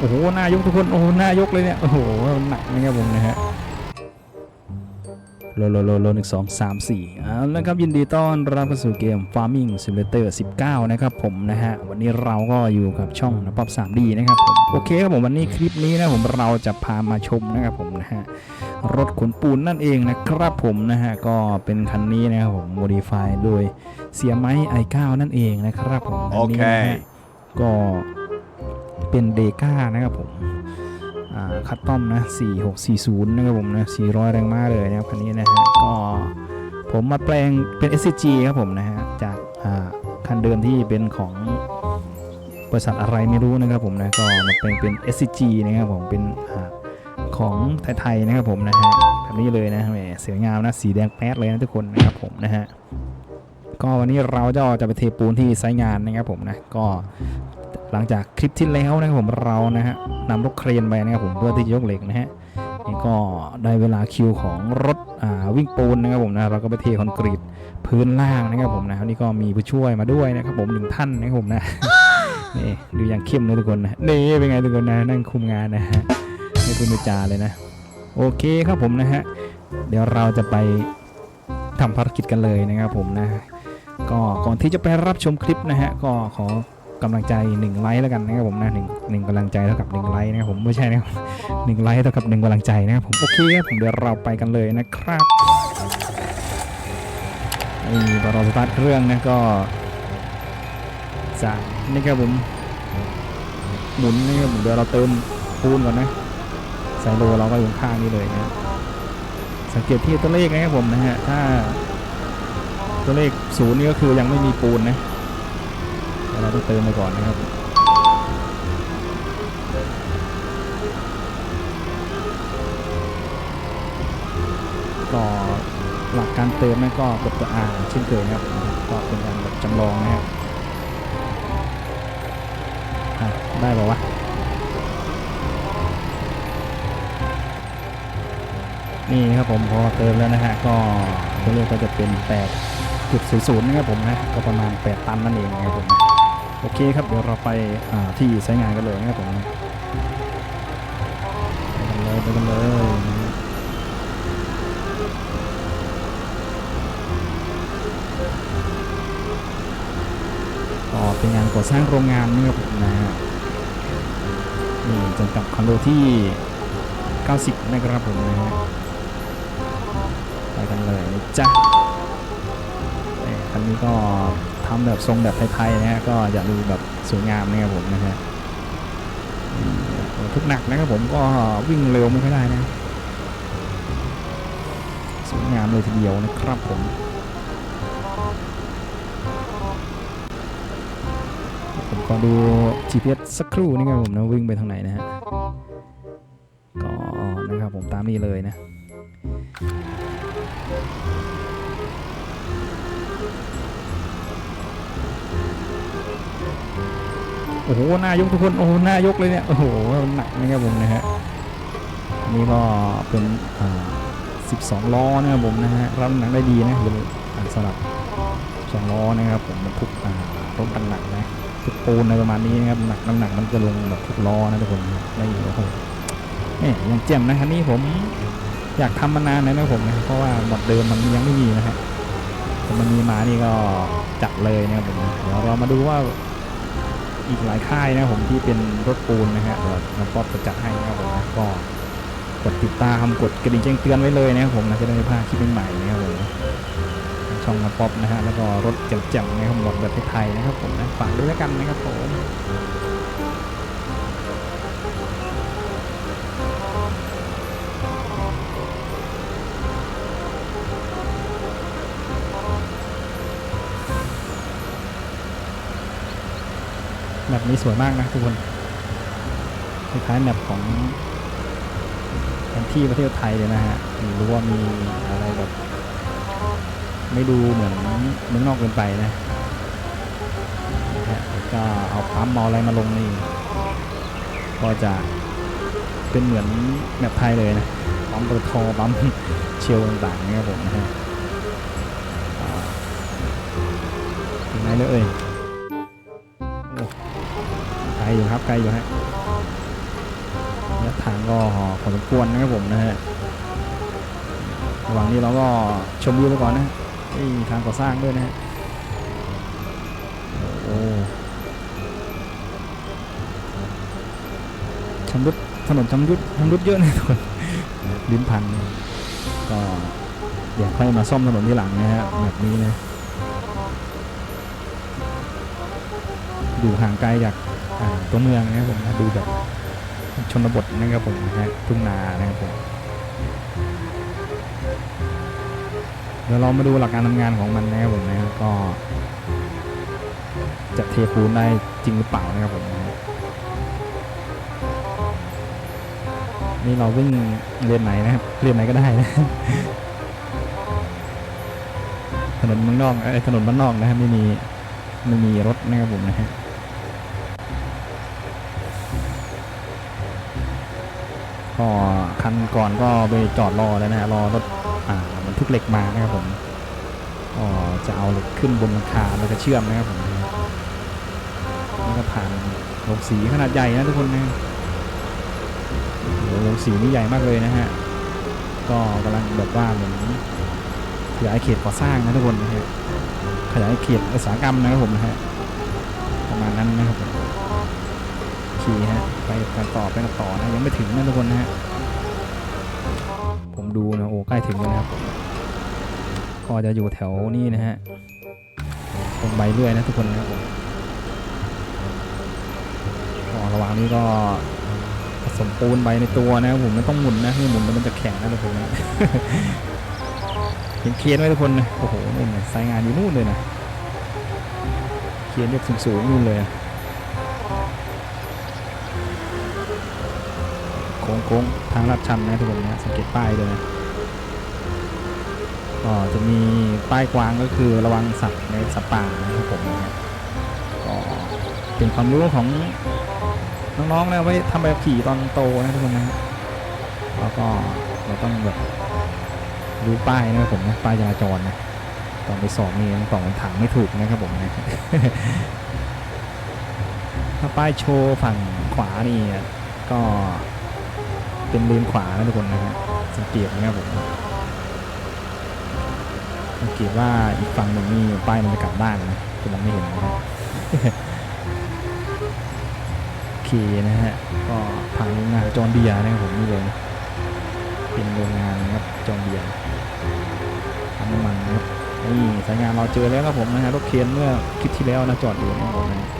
โอ้โหหน้ายกทุกคนโอ้โหหน้ายกเลยเนี่ยโอ้โหหนักนะครับผมนะฮะโลโลโลโลหนึ่งสองสามสี่เอาแล้วครับยินดีต้อนรับเข้าสู่เกม Farming Simulator 19 นะครับผมนะฮะ วันนี้เราก็อยู่กับช่องนะป๊อป 3D นะครับผมโอเคครับผมวันนี้คลิปนี้นะผมเราจะพามาชมนะครับผมนะฮะ รถขนปูนนั่นเองนะครับผมนะฮะ ก็เป็นคันนี้นะครับผม modify โดยเสียไม้ i9 นั่นเองนะครับผมคันนี้นะฮะก็ เป็นเดก้านะครับผมคัตตอมนะ4640 นะครับผมนะ400 แรงม้าเลยนะครับคันนี้นะฮะก็ผมมาแปลงเป็น SCG ครับผมนะฮะจากคันเดิมที่เป็นของบริษัทอะไรไม่รู้นะครับผมนะก็มาแปลงเป็น SCG นะครับผมเป็นอของไทยๆนะครับผมนะฮะแบบนี้เลยนะแหมสวยงามนะสีแดงแป๊ดเลยนะทุกคนนะครับผมนะฮะก็วันนี้เราจะจะไปเทปูนที่ไซต์งานนะครับผมนะก็ หลังจากคลิปที่แล้วนะครับผมเรานะฮะนำรถเครนไปนะครับผมเพื่อที่จะยกเหล็กนะฮะนี่ก็ได้เวลาคิวของรถอ่าวิ่งปูนนะครับผมนะเราก็ไปเทคอนกรีตพื้นล่างนะครับผมนะนี่ก็มีผู้ช่วยมาด้วยนะครับผมหนึ่งท่านนะครับผมนะนี่ดูอย่างเข้มเลยทุกคนนะนี่เป็นไงทุกคนนะนั่งคุมงานนะฮะไม่พูดไม่จาเลยนะ โอเคครับผมนะฮะเดี๋ยวเราจะไปทำภารกิจกันเลยนะครับผมนะก็ก่อนที่จะไปรับชมคลิปนะฮะก็ขอ กำลังใจ1ไลค์แล้วกันนะครับผมนะหนึ่งหนึ่งกำลังใจเท่ากับ1ไลค์นะครับผมไม่ใช่นะครับหนึ่งไลค์เท่ากับ1กำลังใจนะครับผมโอเคครับผมเดี๋ยวเราไปกันเลยนะครับนี่พอเราสตาร์ทเครื่องนะก็จะนี่ครับผมหมุนนี่ครับผมเดี๋ยวเราเติมปูนก่อนนะไซโลเราก็อยู่ข้างนี้เลยนะสังเกตที่ตัวเลขนะครับผมนะฮะถ้าตัวเลขศูนย์นี่ก็คือยังไม่มีปูนนะ เราต้องเติมไปก่อนนะครับก็หลักการเติมนั่นก็กดตัว R เช่นเคยนะครับ ก็เป็นการแบบจำลองนะครับอะได้ป่าวะนี่ครับผมพอเติมแล้วนะฮะก็ตัวเลขก็จะเป็น8จุดศูนย์นะครับผมนะก็ประมาณ 8 ตันนั่นเองนะครับผม โอเคครับเดี๋ยวเราไปที่ใช้งานกันเลยนะครับผมไปกันเลยไปกันเลยก็เป็นงานก่อสร้างโรงงานนะครับผมนะฮะนี่จำกัดคอนโดที่ 90 นะครับผมนะฮะไปกันเลยนะจ๊ะเอ้คันนี้ก็ ทำแบบทรงแบบไทยๆนะฮะก็อยากดูแบบสวยงามนะครับผมนะฮะทุกหนักนะครับผมก็วิ่งเร็วไม่ค่อยได้นะสวยงามเลยทีเดียวนะครับผมผมก็ดู GPS สักครู่นี่ครับผมนะวิ่งไปทางไหนนะฮะก็นะครับผมตามนี้เลยนะ โอ้โหหน้ายกทุกคนโอ้โหหน้ายกเลยเนี่ยโอ้โหหนักนะครับผมนะฮะนนี้ก็เป็นอ่า12 ล้อนะครับผมนะฮะรับน้ำหนักได้ดีนะคืออ่าสำหรับ2ล้อนะครับผมบรรทุกอ่ารถหนักนะทุกปูนในประมาณนี้นะครับหนักน้ำหนักมันจะลงแบบทุกล้อนะทุกคนได้โอ้โหเนี่ยยังเจ็มนะคันนี้ผมอยากทำมานานแล้วนะผมนะเพราะว่าหมดเดิมมันยังไม่มีนะฮะแต่มันมีมานี่ก็ จัดเลยนะครับผมนะเดี๋ยวเรามาดูว่าอีกหลายค่ายนะผมที่เป็นรถปูนนะฮะเดี๋ยวน้องป๊อปจะจัดให้นะครับผมก็กดติดตามกดกระดิ่งแจ้งเตือนไว้เลยนะครับผมนะจะได้ไม่พลาดคลิปใหม่ๆนะครับผมช่องน้องป๊อปนะฮะแล้วก็รถแจ่มๆนะครับหมดแบบไทยๆนะครับผมนะฝากด้วยแล้วกันนะครับผม แบบนี้สวยมากนะทุกคนคล้ายๆแบบของแผนที่ประเทศไทยเลยนะฮะหรือว่ามีอะไรแบบไม่ดูเหมือนเมืองนอกเกินไปนะก็เอาปั๊มเออะไรมาลงนี่ ก็จะเป็นเหมือนแบบไทยเลยนะปั๊มปตทปั๊มเชลต่างๆนะครับผมนะฮะถึงไหนเลยเอ่ย อ้ไกลอยู่ครับไกลอยู่ฮะทางก็พอสมควรนะครับผมนะฮะระหว่างนี้เราก็ชมวิวไปก่อนนะนี่มีทางก่อสร้างด้วยนะฮะโอ้ชำรุดถนนชำรุดชำรุดเยอะนะทุกคนลิ้นพันก็เดี๋ยวค่อยมาซ่อมถนนที่หลังนะฮะแบบนี้นะอยู่ห่างไกลจาก ตัวเมืองนะครับผมนะดูแบบชนบทนะครับผมนะฮะทุ่งนานะครับผมเดี๋ยวเรามาดูหลักการทำงานของมันนะครับผมนะก็ จะเทปูนได้จริงหรือเปล่านะครับผมนะฮะนี่เราวิ่งเรียนไหนนะครับเรียนไหนก็ได้นะถนนเมืองนอกเอ้ถนนบ้านนอกนะครับไม่มีไม่มีรถนะครับผมนะฮะ ก็คันก่อนก็ไปจอดรอแล้วนะฮะรอรถอ่าบรรทุกเหล็กมานะครับผมก็จะเอาเหล็กขึ้นบนหลังคาแล้วก็เชื่อมนะครับผมนี่ก็ผ่านโรงสีขนาดใหญ่นะทุกคนนะโอ้โหโรงสีนี่ใหญ่มากเลยนะฮะก็กำลังแบบว่าเหมือนขยายเขตก่อสร้างนะทุกคนนะฮะขยายเขตอุตสาหกรรมนะครับผมนะฮะประมาณนั้นนะครับผม ขี่ฮะไปกันต่อไปกันต่อนะยังไม่ถึงนะทุกคนนะฮะผมดูนะโอ้ใกล้ถึงแล้วนะครับก็จะอยู่แถวนี้นะฮะตรงใบเลื่อยนะทุกคนนะครับผมระหว่างนี้ก็ผสมปูนใบในตัวนะครับผมไม่ต้องหมุนนะไม่หมุนมันจะแข็งนะทุกคนนะเห็นเคียนไหมทุกคนนะโอ้โหนู่นนะสายงานอยู่นู่นเลยนะเคียนยกสูงๆนู่นเลยอะ โค้งทางลาดชันนะทุกคนนะสังเกตป้ายด้วยนะก็จะมีป้ายกวางก็คือระวังสัตว์ในสัตว์ป่านะครับผมนะก็เป็นความรู้ของน้องๆนะไว้ทำแบบขี่ตอนโตนะทุกคนนะแล้วก็เราต้องแบบรู้ป้ายนะครับผมนะป้ายจราจรนะตอนไปสอบนี่ยังตอบคำถามไม่ถูกนะครับผมนะถ้าป้ายโชว์ฝั่งขวานี่ก็ เป็นเลนขวานะทุกคนนะฮะสังเกตนะครับผมสังเกตว่าอีกฝั่งหนึ่งนี่ป้ายมันจะกลับด้านนะจะมองไม่เห็นนะครับโอเคนะฮะก็ผ่านโรงงานจอนเดียนะครับผมนี่เลยเป็นโรงงานนะครับจอนเดียทำน้ำมันนะครับนี่สายงานเราเจอแล้วครับผมนะฮะรถเคนเมื่อคลิปที่แล้วนะจอดอยู่นะครับผมนะ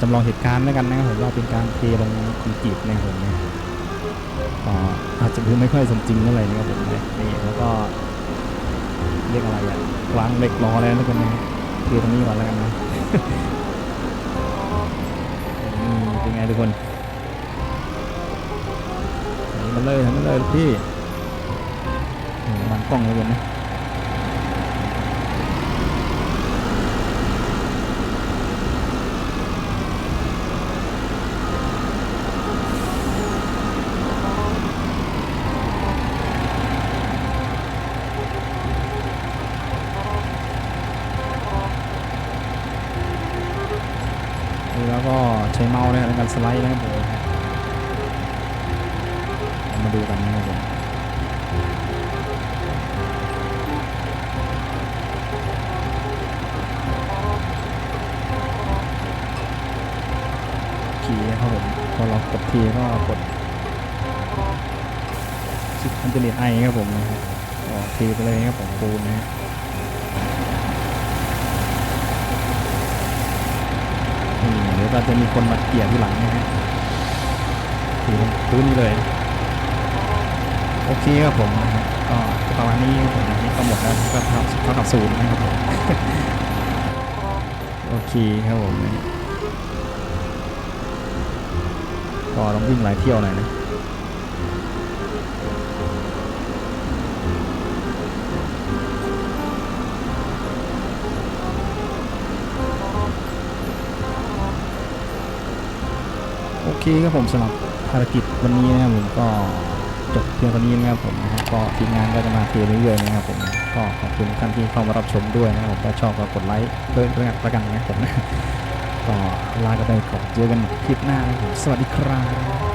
จำลองเหตุการณ์แล้วกันนะครับผมว่าเป็นการเทลงคอนกรีตนะครับผมเนี่ยอาจจะดูไม่ค่อยสมจริงเท่าไหร่นะครับผมเนี่ยนี่แล้วก็เรียกอะไรอะวางเหล็กรอแล้วทุกคนนะเทตรงนี้ก่อนแล้วกันนะเป็นไงทุกคนมันเลยทำมันเลยพี่โอ้โหวางกล้องเลยกันนะ แล้วก็ใช้เมา สไลด์นะครับผมมาดูกันนะครับผมขี่นะครับผมพอเรากดทีก็กดชิปอันเทอร์เน็ตไอครับผมนะฮะก็เทไปเลยครับผมปูนนะฮะ อืมเดี๋ยวก็จะมีคนมาเกี่ยที่หลังนะฮะถือพื้นนี้เลยโอเคครับผมนะฮะก็ประมาณนี้ผมนี้ก็หมดแล้วก็เท่าเท่ากับศูนย์นะครับผมโอเคครับผมก็ต้องวิ่งหลายเที่ยวหน่อยนะ โอเคครับผมสำหรับภารกิจวันนี้นะครับผมก็จบเพียงเท่านี้นะครับผมนะฮะก็ทีมงานก็จะมาเทเรื่อยๆนะครับผมก็ขอบคุณท่านที่เข้ามารับชมด้วยนะครับผมถ้าชอบก็กดไลค์เพิ่มด้วยกันละกันนะครับผมก็ลากันไปก่อนเจอกันคลิปหน้านะครับผมสวัสดีครับ